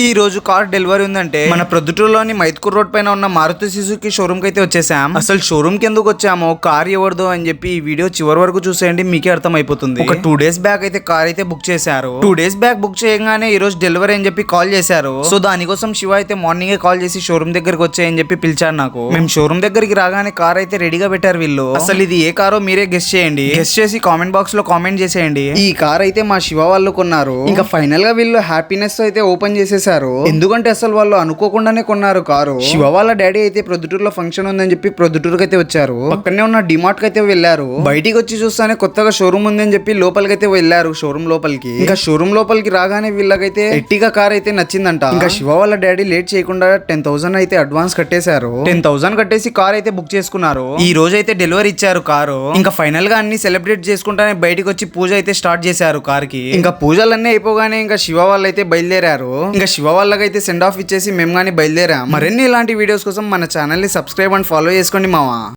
ఈ రోజు car delivery ఉందంటే మన ప్రొద్దుటూరులోని మైత్కూర్ రోడ్ పైన ఉన్న మారుతి సుజుకి షోరూమ్కి అయితే వచ్చేసాం. అసలు షోరూమ్కి ఎందుకు వచ్చామో? కార్ ఎవరిదో అని చెప్పి ఈ వీడియో చివరి వరకు చూసేయండి మీకే అర్థం అయిపోతుంది ఒక టూ డేస్ బ్యాక్ అయితే కార్ అయితే బుక్ చేశారు. టూ డేస్ బ్యాక్ బుక్ చేయగానే ఈ రోజు డెలివరీ అని చెప్పి కాల్ చేశారు. సో దానికోసం శివ అయితే మార్నింగ్ కాల్ చేసి షోరూమ్ దగ్గరికి వచ్చాయని చెప్పి పిలిచారు నాకు. మేము షోరూమ్ దగ్గరికి రాగానే కార్ అయితే రెడీగా పెట్టారు వీళ్ళు. అసలు ఇది ఏ కారో మీరే గెస్ట్ చేయండి. గెస్ట్ చేసి కామెంట్ బాక్స్లో కామెంట్ చేసేయండి. ఈ కార్ అయితే మా శివ వాళ్ళు కొన్నారు. ఇంకా ఫైనల్గా వీళ్ళు హ్యాపీనెస్ అయితే ఓపెన్ చేసేసారు. ఎందుకంటే అసలు వాళ్ళు అనుకోకుండానే కొన్నారు కారు. శివ వాళ్ళ డాడీ అయితే ప్రొద్దుటూరులో ఫంక్షన్ ఉందని చెప్పి ప్రొద్దుటూరుకి అయితే వచ్చారు. పక్కనే ఉన్న డిమార్ట్ అయితే వెళ్ళారు. బయటికి వచ్చి చూస్తానే కొత్తగా షోరూమ్ ఉందని చెప్పి లోపలికి అయితే వెళ్ళారు షోరూమ్ లోపలికి. ఇంకా షోరూమ్ లోపలికి రాగానే వీళ్ళకైతే ఎట్టిగా కార్ అయితే నచ్చిందంట. ఇంకా శివ వాళ్ళ డాడీ లేట్ చేయకుండా టెన్ థౌసండ్ అయితే అడ్వాన్స్ కట్టేశారు. టెన్ థౌసండ్ కట్టేసి కార్ అయితే బుక్ చేసుకున్నారు. ఈ రోజు అయితే డెలివరీ ఇచ్చారు కారు. ఇంకా ఫైనల్గా అన్ని సెలబ్రేట్ చేసుకుంటానే బయటికి వచ్చి పూజ అయితే స్టార్ట్ చేశారు కార్కి ఇంకా పూజలన్నీ అయిపోగానే ఇంకా శివ వాళ్ళు అయితే బయలుదేరారు. ఇంకా శివ వాళ్ళకైతే సెండ్ ఆఫ్ ఇచ్చేసి మేము కానీ బయలుదేరాం. మరిన్ని ఇలాంటి వీడియోస్ కోసం మన ఛానల్ని సబ్స్క్రైబ్ అండ్ ఫాలో చేసుకోండి మావా.